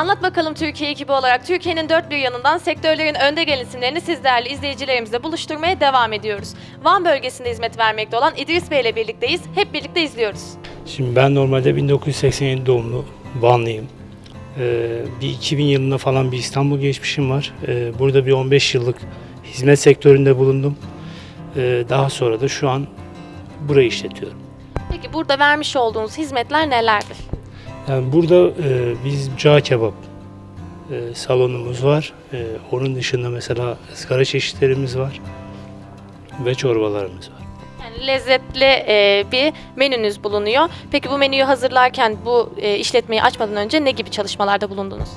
Anlat bakalım Türkiye ekibi olarak Türkiye'nin dört bir yanından sektörlerin önde gelen isimlerini siz değerli izleyicilerimizle buluşturmaya devam ediyoruz. Van bölgesinde hizmet vermekte olan İdris Bey ile birlikteyiz. Hep birlikte izliyoruz. Şimdi ben normalde 1987 doğumlu Vanlıyım. Ee, bir 2000 yılında falan bir İstanbul geçmişim var. Ee, burada bir 15 yıllık hizmet sektöründe bulundum. Ee, daha sonra da şu an burayı işletiyorum. Peki burada vermiş olduğunuz hizmetler nelerdir? Yani burada e, biz cağ kebap e, salonumuz var. E, onun dışında mesela ızgara çeşitlerimiz var ve çorbalarımız var. Yani lezzetli e, bir menünüz bulunuyor. Peki bu menüyü hazırlarken bu e, işletmeyi açmadan önce ne gibi çalışmalarda bulundunuz?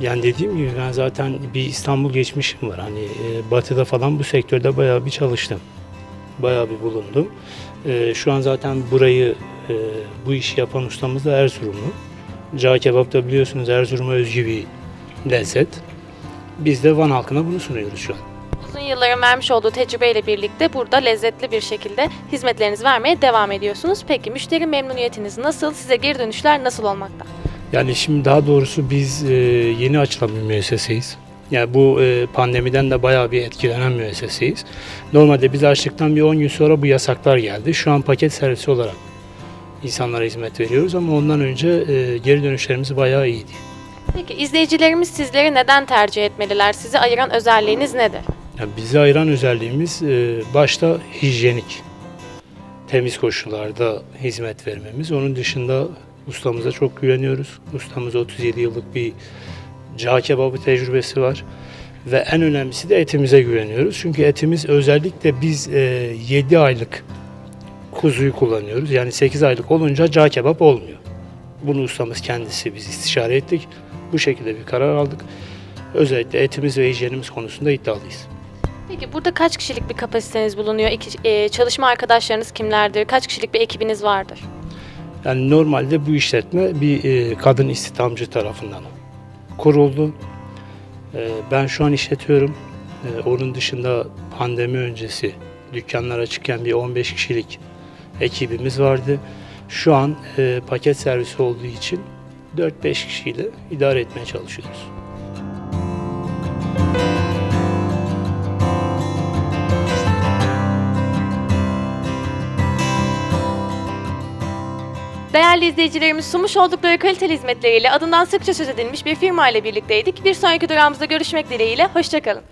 Yani dediğim gibi ben zaten bir İstanbul geçmişim var. Hani e, batıda falan bu sektörde bayağı bir çalıştım. Bayağı bir bulundum. E, şu an zaten burayı e, bu işi yapan ustamız da Erzurumlu. Cağ kebap da biliyorsunuz Erzurum'a özgü bir lezzet. Biz de Van halkına bunu sunuyoruz şu an. Uzun yılların vermiş olduğu tecrübeyle birlikte burada lezzetli bir şekilde hizmetlerinizi vermeye devam ediyorsunuz. Peki müşteri memnuniyetiniz nasıl? Size geri dönüşler nasıl olmakta? Yani şimdi daha doğrusu biz e, yeni açılan bir müesseseyiz. Yani bu e, pandemiden de bayağı bir etkilenen müesseseyiz. Normalde biz açtıktan bir 10 gün sonra bu yasaklar geldi. Şu an paket servisi olarak insanlara hizmet veriyoruz ama ondan önce e, geri dönüşlerimiz bayağı iyiydi. Peki izleyicilerimiz sizleri neden tercih etmeliler? Sizi ayıran özelliğiniz nedir? Yani bizi ayıran özelliğimiz e, başta hijyenik, temiz koşullarda hizmet vermemiz. Onun dışında ustamıza çok güveniyoruz. Ustamız 37 yıllık bir cağ kebabı tecrübesi var. Ve en önemlisi de etimize güveniyoruz. Çünkü etimiz özellikle biz e, 7 aylık kuzuyu kullanıyoruz. Yani 8 aylık olunca cağ kebap olmuyor. Bunu ustamız kendisi biz istişare ettik. Bu şekilde bir karar aldık. Özellikle etimiz ve hijyenimiz konusunda iddialıyız. Peki burada kaç kişilik bir kapasiteniz bulunuyor? İki- e, çalışma arkadaşlarınız kimlerdir? Kaç kişilik bir ekibiniz vardır? Yani normalde bu işletme bir e, kadın istihdamcı tarafından kuruldu. E, ben şu an işletiyorum. E, onun dışında pandemi öncesi dükkanlar açıkken bir 15 kişilik ekibimiz vardı. Şu an e, paket servisi olduğu için 4-5 kişiyle idare etmeye çalışıyoruz. Değerli izleyicilerimiz sunmuş oldukları kaliteli hizmetleriyle adından sıkça söz edilmiş bir firma ile birlikteydik. Bir sonraki durağımızda görüşmek dileğiyle. Hoşçakalın.